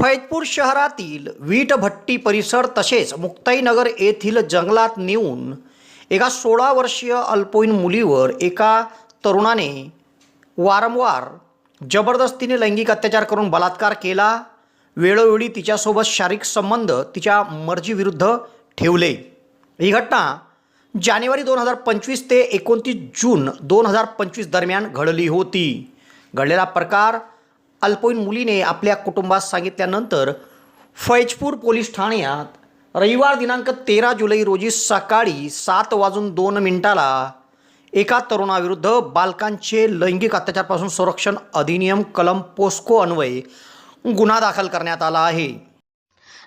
फैजपूर शहरातील वीटभट्टी परिसर तसेच मुक्ताईनगर येथील जंगलात नेऊन एका सोळा वर्षीय अल्पवयीन मुलीवर एका तरुणाने वारंवार जबरदस्तीने लैंगिक अत्याचार करून बलात्कार केला. वेळोवेळी तिच्यासोबत शारीरिक संबंध तिच्या मर्जीविरुद्ध ठेवले. ही घटना जानेवारी दोन हजार पंचवीस ते एकोणतीस जून दोन हजार पंचवीस दरम्यान घडली होती. घडलेला प्रकार अल्पवयीन मुलीने आपल्या कुटुंबास सांगितल्यानंतर फैजपूर पोलीस ठाण्यात रविवार दिनांक तेरा जुलै रोजी सकाळी सात वाजून दोन मिनिटाला एका तरुणाविरुद्ध बालकांचे लैंगिक अत्याचारपासून संरक्षण अधिनियम कलम पोस्को अन्वये गुन्हा दाखल करण्यात आला आहे.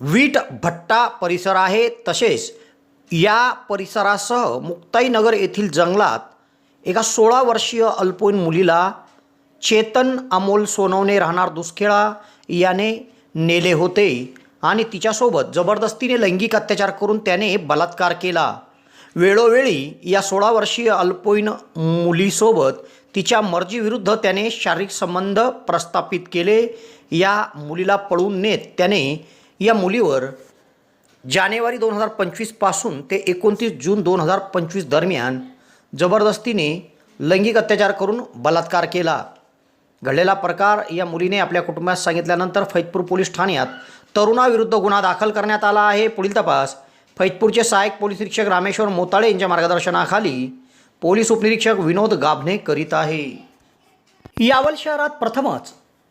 वीट भट्टा परिसर आहे. तसेच या परिसरासह मुक्ताईनगर येथील जंगलात एका सोळा वर्षीय अल्पवयीन मुलीला चेतन अमोल सोनवणे राहणार दुसखेळा याने नेले होते आणि तिच्यासोबत जबरदस्तीने लैंगिक अत्याचार करून त्याने बलात्कार केला. वेळोवेळी या सोळा वर्षीय अल्पवयीन मुलीसोबत तिच्या मर्जीविरुद्ध त्याने शारीरिक संबंध प्रस्थापित केले. या मुलीला पळून नेत त्याने या मुलीवर जानेवारी दोन हजार पंचवीसपासून ते एकोणतीस जून दोन हजार पंचवीस दरम्यान जबरदस्तीने लैंगिक अत्याचार करून बलात्कार केला. घडलेला प्रकार या मुलीने आपल्या कुटुंबास सांगितल्यानंतर फैजपूर पोलीस ठाण्यात तरुणाविरुद्ध गुन्हा दाखल करण्यात आला आहे. पुढील तपास फैजपूरचे सहाय्यक पोलीस निरीक्षक रामेश्वर मोताळे यांच्या मार्गदर्शनाखाली पोलीस उपनिरीक्षक विनोद गाभणे करीत आहे. यावल शहरात प्रथमच